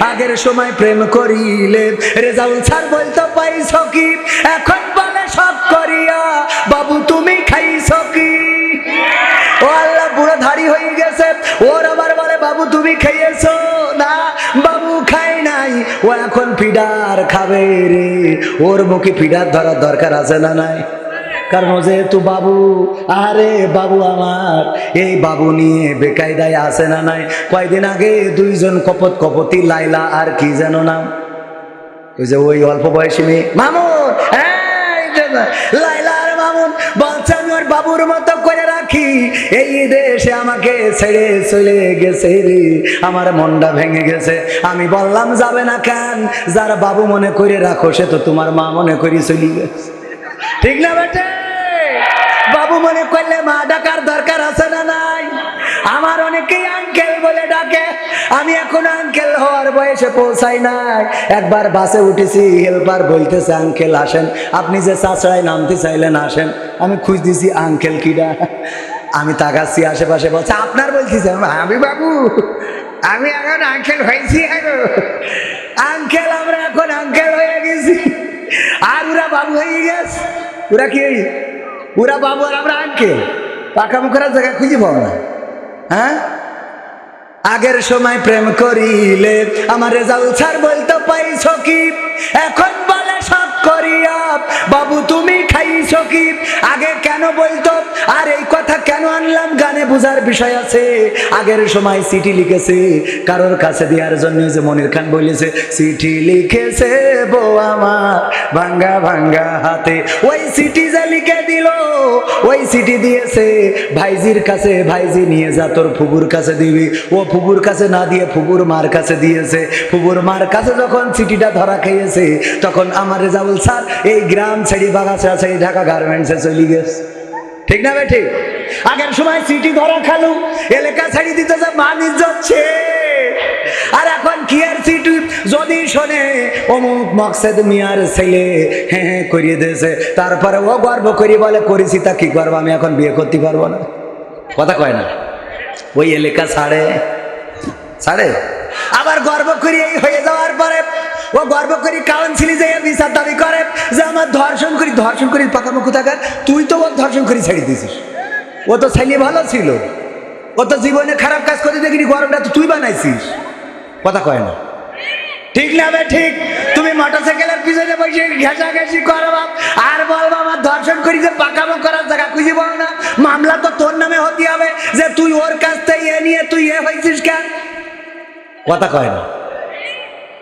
আগের সময় প্রেম করিলে রেজাউল স্যার বলতো, পাইছ কি? এখন বলে সব করিয়া। বাবু, তুমি খাইছ কি? ও আল্লাহ পুরো ধাড়ি হয়ে গেছে। ওর আবার বলে, বাবু, তুমি খাইয়েছো? না, বাবু খাই নাই। ও এখন ফিডার খাবে রে। ওর মুখে ফিডার ধরার দরকার আছে না নাই? কারণ ও যেহেতু বাবু? আরে বাবু আমার, এই বাবু নিয়ে বেকায়দায় আসে না নাই? কয়দিন আগে দুইজন কপত কপতি লাইলা আর কি যেন নাম? ওই যে ওই অল্প বয়সী মেয়ে। মামুন! লাইলা আর মামুন, বলছে আমি ওর বাবুর মতো করে রাখি। এই দেশে আমাকে ছেড়ে চলে গেছে রে, আমার মনটা ভেঙে গেছে। আমি বললাম, যাবে না কেন? যার বাবু মনে করে রাখো, সে তো তোমার মা মনে করি চলে গেছে। ঠিক না বেটে? মনে করলে মা ডাকার দরকার আছে না নাই? আমার অনেকেই আঙ্কেল বলে ডাকে। আমি এখন আঙ্কেল হওয়ার বয়সে পৌঁছাই নাই। একবার বাসে উঠেছি হেল্পার বলতেছে আঙ্কেল আসেন। আপনি যে চাষড়ায় নামতে চাইলেন, আসেন। আমি খুঁজ দিছি আঙ্কেল কিডা আমি তাকাচ্ছি, আশেপাশে বলছে, আপনার বলতেছে? আমি বাবু, আমি এখন আঙ্কেল হয়েছি আঙ্কেল আমরা এখন আঙ্কেল হয়ে গেছি। আর ওরা বাবু হয়ে গেছে। ওরা কি ওরা বাবু আর আমরা আনকে পাকা মুখের জায়গা খুঁজে পাবো না। হ্যাঁ? আগের সময় প্রেম করিলে আমার রেজাল্ট স্যার বলতে, পাইছ কি? এখন বাবু, তুমি খাইছ কি? আগে কেন বলতো? আর এই কথা কেন আনলাম? গানে বোঝার বিষয় আছে। আগের সময় চিঠি লিখেছে, কারোর কাছে দেওয়ার জন্য যে মনির খান বলেছে, চিঠি লিখেছে বউ আমার ভাঙ্গা ভাঙ্গা হাতে। ওই চিঠি যে লিখে দিল, ওই চিঠি দিয়েছে, ভাইজির কাছে, ভাইজি নিয়ে যা, তোর ফুবুর কাছে দিবি। ও ফুবুর কাছে না দিয়ে ফুবুর মার কাছে দিয়েছে। ফুবুর মার কাছে যখন চিঠিটা ধরা খেয়েছে, তখন আমার রেজাউল স্যার, এই গ্রাম ছেড়ি বাগাছে এই ঢাকা গার্মেন্টসে চলে গেছে। ঠিক না বেঠি? আগের সময় চিঠি ধরা খালু, এলাকা ছাড়ি দিতে যে মান ইজ্জত ছে। আর এখন কি আর চিঠি যদি শোনে, অমুক মকসেদ মিয়ার ছেলে হ্যাঁ হ্যাঁ করিয়ে দিয়েছে। তারপরে ও গর্ব করি বলে, করেছি তা কি করব, আমি এখন বিয়ে করতে পারব না। কথা কয় না। ওই এলাকা ছাড়ে। ছাড়ে? আবার গর্ব করি এই হয়ে যাওয়ার পরে ও গর্ব করি কাউন্সিলি যে বিচার দাবি করে যে আমার ধর্ষণ করি ধর্ষণ করি, পাকামো কোথাকার, তুই তো ওর ধর্ষণ করি ছেড়ে দিয়েছিস। ও তো ছেলে ভালো ছিল। ও তো জীবনে খারাপ কাজ করে দেখিনি, গরমটা তো তুই বানাইছিস। কথা কয় না। ঠিক না বে, ঠিক। তুমি মোটর মোটরসাইকেলের পিছনে বসে ঘেঁষা ঘেঁষি করবা আর বলবা আমার ধর্ষণ করি যে পাকামো করার জায়গা খুঁজে পাও না। মামলা তো তোর নামে হতে হবে যে তুই ওর কাছ থেকে এ নিয়ে তুই এ হয়েছিস কেন? কথা কয় না।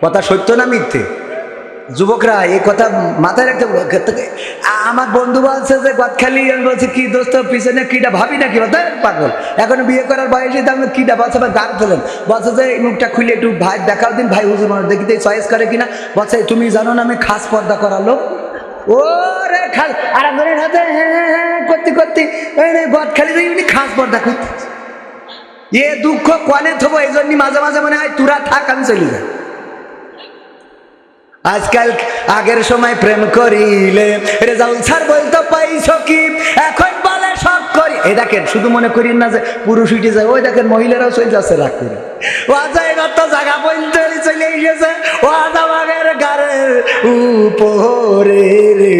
কথা সত্য না মিথ্যে? যুবকরা, এই কথা মাথায় রাখতে। আমার বন্ধু বলছে যে গদখালি আমি বলছি, কি দোস্ত, পিছনে কিটা ভাবি নাকি বলতে পাগল। এখন বিয়ে করার বয়সে তো আমি কিটা বলছে আমার গান ফেলেন বলছে যে মুখটা খুলে একটু ভাই দেখাও দিন। ভাই হুজুর মানুষ দেখিতে চয়েস করে কিনা? বলছে, তুমি জানো না, আমি খাস পর্দা করালো ও রে খাস, আর একজনের হাতে হ্যাঁ হ্যাঁ হ্যাঁ করতে করতে গদখালি দেখবি খাস পর্দা করতে এ দুঃখ, কনে থবো, এই জন্য মাঝে মাঝে মনে হয়, তুরা থাক, আমি চলে যাই। আজকাল আগের সময় প্রেম করিলে রেজাউল স্যার বলতো, পাইছ কি? এখন বলে, সব করি। এই দেখেন, শুধু মনে করি না যে পুরুষ উঠে যায়, ওই দেখেন মহিলারাও চলে যাচ্ছে রাগ করে। ও আজা এবার তো জায়গা পর্যন্ত চলে এসেছে। ও আজা বাগের গারের উপরে রে।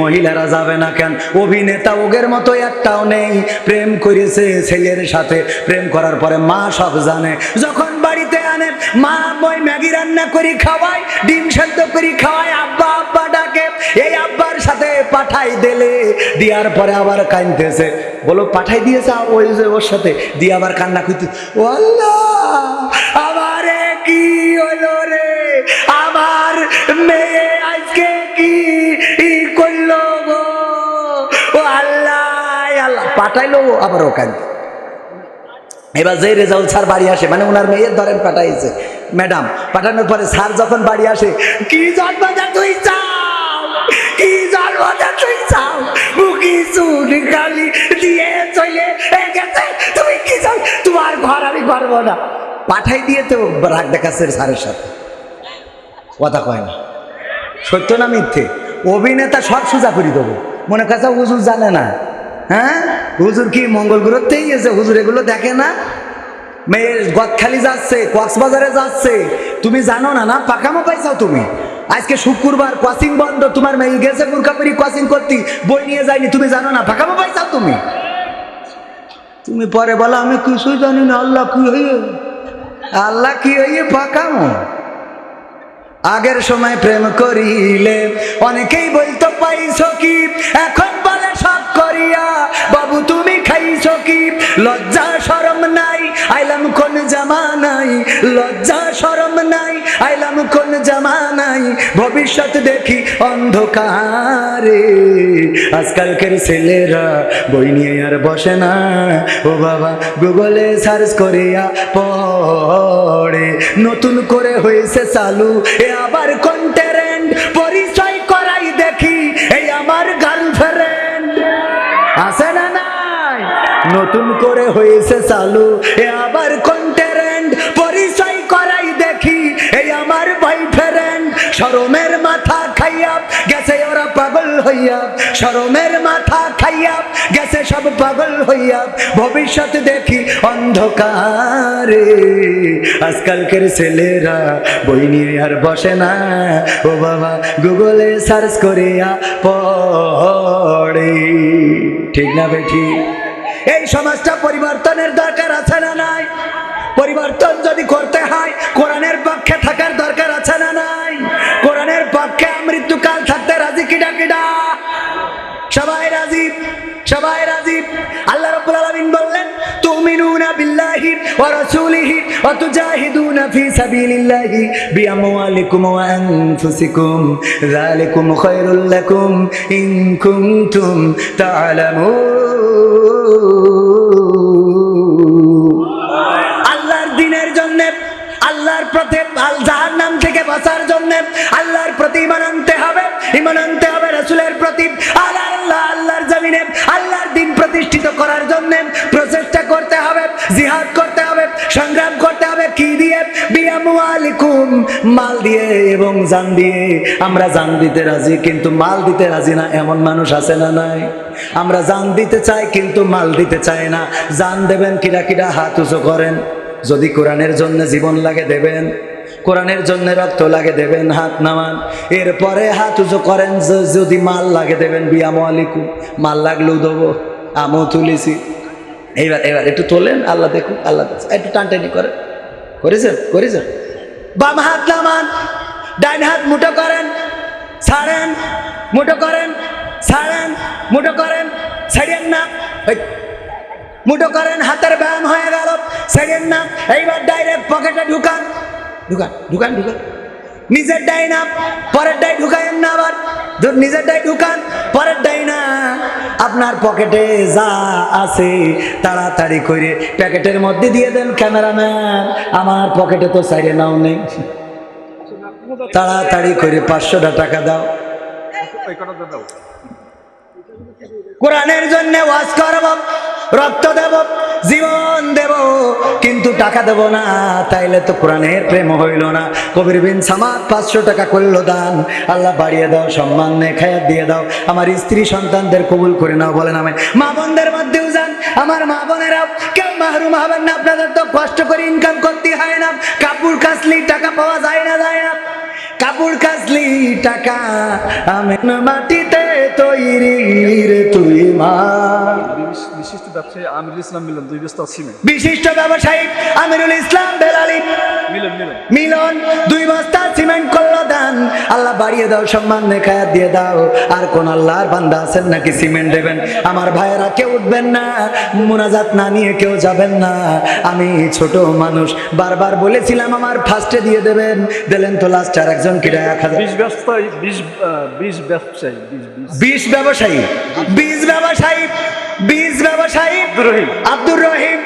মহিলারা যাবে না কেন? অভিনেতা ওগের মতো একটাও নেই। প্রেম করেছে ছেলের সাথে। প্রেম করার পরে মা সব জানে। যখন বাড়িতে আনে, মা বই ম্যাগি রান্না করি খাওয়াই ডিম সেদ্ধ করি খাওয়াই আব্বা আব্বা ডাকে। এই আব্বার সাথে পাঠাই দিলে। দিয়ার পরে আবার কাঁদতেছে। বলো, পাঠাই দিয়েছে ওই যে ওর সাথে। দিয়ে আবার কান্না করতে ও আল্লাহ, আমারে কি হলো রে? আমার মেয়ে আজকে কি করল গো? ও আল্লাহ আল্লাহ। পাঠাইলো আবার ও কাঁদে। এবার যে রেজাউল স্যার বাড়ি আসে মানে ওনার মেয়ের ধরেন পাঠাইছে। ম্যাডাম পাঠানোর পরে স্যার যখন বাড়ি আসে, কি জন্মটা তুই চাও কি জন্মটা তুই চাও মুখি চুরি গালি দিয়ে চলে গেছে। তুমি কি চাও? তোমার ঘর আমি করব না। পাঠাই দিয়ে তো রাগ দেখাচ্ছে স্যারের সাথে। কথা কয় না। সত্য না মিথ্যে? অভিনেতা সব সোজা করে দেবো। মনে কাছে হুজুর জানে না। হ্যাঁ? হুজুর কি মঙ্গল গ্রহতেই এসে হুজুর এগুলো দেখে না? মেয়ে গদখালি যাচ্ছে, কক্সবাজারে যাচ্ছে। তুমি জানো না না? পাকামো পাইছাও তুমি? আজকে শুক্রবার কোচিং বন্ধ, তোমার মেয়ে গেছে বুরকাপুরি কোচিং করতি, বই নিয়ে যায়নি, তুমি জানো না? পাকামো পাইছাও তুমি? তুমি পরে বলো, আমি কিছুই জানি না, আল্লাহ কি হইয়ে? আল্লাহ কি হইয়ে পাকামো? আগের সময় প্রেম করিলে অনেকেই বলতো, পাইছো জামানাই লজ্জা সরম নাই, আইলাম কোন জামানাই ভবিষ্যৎ দেখি অন্ধকারে। আজকালকের ছেলেরা বই নিয়ে আর বসে না, ও বাবা গুগলে সার্চ করিয়া পড়ে। নতুন করে হয়েছে চালু, এ আবার কন্টেরেন্ট পরিচয় করাই দেখি, এই আমার গার্লফ্রেন্ড আছে না নাই? নতুন করে হয়েছে চালু, এ আবার কন্টেরেন্ট শরমের মাথা খাইয়া গেছে ওরা পাগল হইয়া। শরমের মাথা খাইয়া গেছে সব পাগল হইয়া। ভবিষ্যৎ দেখি অন্ধকারে। আজকালকের ছেলেরা বই নিয়ে আর বসে না। ও বাবা, গুগলে সার্চ করিয়া পড়ে। ঠিক না বেঠি? এই সমাজটা পরিবর্তনের দরকার আছে না নাই? পরিবর্তন সবাই রাজি? সবাই রাজি? আল্লাহ রাব্বুল আলামিন বললেন, তুমিনুনা বিল্লাহি ওয়া রাসূলিহি ওয়া তুজাহিদুনা ফি সাবিলিল্লাহি বিআমওয়ালিকুম ওয়া আনফুসিকুম। যালিকুম খায়রুল লাকুম ইন কুনতুম তা'লামুন আল্লাহর দিনের জন্য, আল্লাহর প্রতি আল জাহার নাম থেকে বাঁচার জন্য আল্লাহর জিহাদ করতে হবে, সংগ্রাম করতে হবে, কি দিয়ে? বিয়ামুয়ালিকুম মাল দিয়ে এবং জান দিয়ে। আমরা জান দিতে রাজি, কিন্তু মাল দিতে রাজি না, এমন মানুষ আছে না নাই? আমরা জান দিতে চাই, কিন্তু মাল দিতে চাই না। জান দেবেন কিরা কিরা হাত উঁচু করেন। যদি কোরআনের জন্য জীবন লাগে দেবেন, কোরআনের জন্য রক্ত লাগে দেবেন, হাত নামান। এরপরে হাত উঁচু করেন যদি মাল লাগে দেবেন বিয়াম আলিকুম মাল লাগলেও দেবো, আমও তুলেছি। এইবার এবার একটু তোলেন, আল্লাহ দেখুন আল্লাহ। একটু টানটানি করেন। করেছেন? করেছেন? বাম হাত নামান ডাইন হাত মুঠো করেন, ছাড়েন, মুঠো করেন, ছাড়েন, মুঠো করেন ছাড়েন না। মুঠো করেন, হাতের ব্যায়াম হয়ে গেল সেকেন্ড না। এইবার ডাইরেক্ট পকেটে ঢুকান। ঢুকান ঢুকান ঢুকান। নিজের ডাই না পরের ডাই ঢুকায়েন না আবার। নিজের ডাই ঢুকান পরের ডাই না। আপনার পকেটে যা আছে তাড়াতাড়ি করে প্যাকেটের মধ্যে দিয়ে দেন ক্যামেরাম্যান। আমার পকেটে তো সাইডে নাও নেই। তাড়াতাড়ি করে পাঁচশোটা টাকা দাও। কোরআনের জন্য ওয়াজ করব। রক্ত দেব, জীবন দেব, কিন্তু টাকা দেব না, তাইলে তো কোরআনের প্রেম হইল না। কবির বিন সামাদ পাঁচশো টাকা করল দান। আল্লাহ বাড়িয়ে দাও, সম্মান খায়াত দিয়ে দাও। আমার স্ত্রী সন্তানদের কবুল করে নাও, বলেন আমি মা বোনদের মধ্যেও যান। আমার মা বোনেরা, কেউ মাহরুম হবেন না, আপনাদের তো কষ্ট করে ইনকাম করতে হয় না। কাপড় কাচলি টাকা পাওয়া যায় না যায় না। কাপড় কাজলি টাকা আমি মাটিতে তৈরি রে তুই মা। বিশিষ্ট ব্যবসায়ী আমিরুল ইসলাম মিলন দুই ব্যস্ত আছি বিশিষ্ট ব্যবসায়ী আমিরুল ইসলাম বাড়িয়ে দাও সম্মান নেখায়াত দিয়ে দাও। আর কোন আল্লাহর বান্দা আছেন নাকি সিমেন্ট দেবেন? আমার ভাইয়েরা কেউ উঠবেন না মোনাজাত না নিয়ে কেউ যাবেন না। আমি ছোট মানুষ বারবার বলেছিলাম আমার ফার্স্টে দিয়ে দেবেন। দিলেন তো লাস্ট আর একজন কিরা এক হাজার। বিশ ব্যবসায়ী বিশ বিশ ব্যবসায়ী বিশ ব্যবসায়ী বীজ ব্যবসায়ী আব্দুর রহিম। আব্দুর রহিম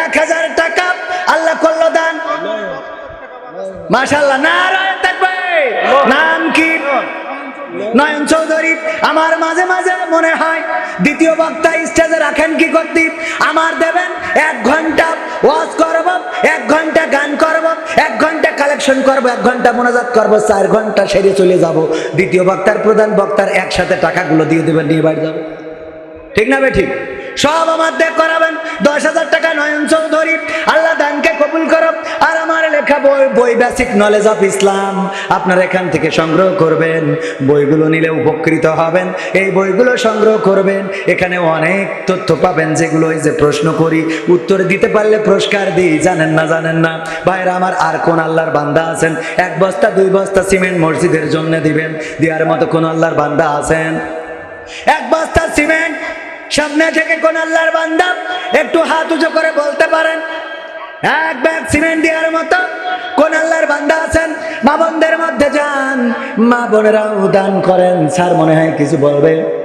এক হাজার টাকা আল্লাহ করল দান। মাশাল্লাহ নারায়ণ থাকবে। নাম কি? নয়ন চৌধুরী। আমার মাঝে মাঝে মনে হয়, দ্বিতীয় বক্তা স্টেজে রাখেন কি করতে? আমার দেবেন এক ঘণ্টা ওয়াজ করব, এক ঘণ্টা গান করব, এক ঘণ্টা কালেকশন করব, এক ঘণ্টা মোনাজাত করব, চার ঘণ্টা সেরে চলে যাব। দ্বিতীয় বক্তার প্রধান বক্তার একসাথে টাকাগুলো দিয়ে দেবেন, নিয়ে বাড়ি যাবে ঠিক না বে ঠিক? সব আমার দেখ করাবেন। দশ হাজার টাকা নয়ন চৌধুরী বই বেসিক নলেজ অফ ইসলাম আপনারা এখান থেকে সংগ্রহ করবেন, বইগুলো নিলে উপকৃত হবেন। এই বইগুলো সংগ্রহ করবেন, এখানে অনেক তথ্য পাবেন যেগুলো যে প্রশ্ন করি, উত্তর দিতে পারলে পুরস্কার দিই, জানেন না জানেন না। ভাইরা আমার, আর কোন আল্লাহর বান্দা আছেন? এক বস্তা, দুই বস্তা সিমেন্ট মসজিদের জন্য দিবেন, দেওয়ার মতো কোন আল্লাহর বান্দা আছেন? এক বস্তা সিমেন্ট সামনে থেকে কোন আল্লাহর বান্দা একটু হাত উঁচু করে বলতে পারেন এক ব্যাগ সিমেন্ট দেওয়ার মতো, কোন আল্লাহর বান্দা আছেন? মা বোনদের মধ্যে যান। মা বোনেরাও দান করেন। স্যার, মনে হয় কিছু বলবে?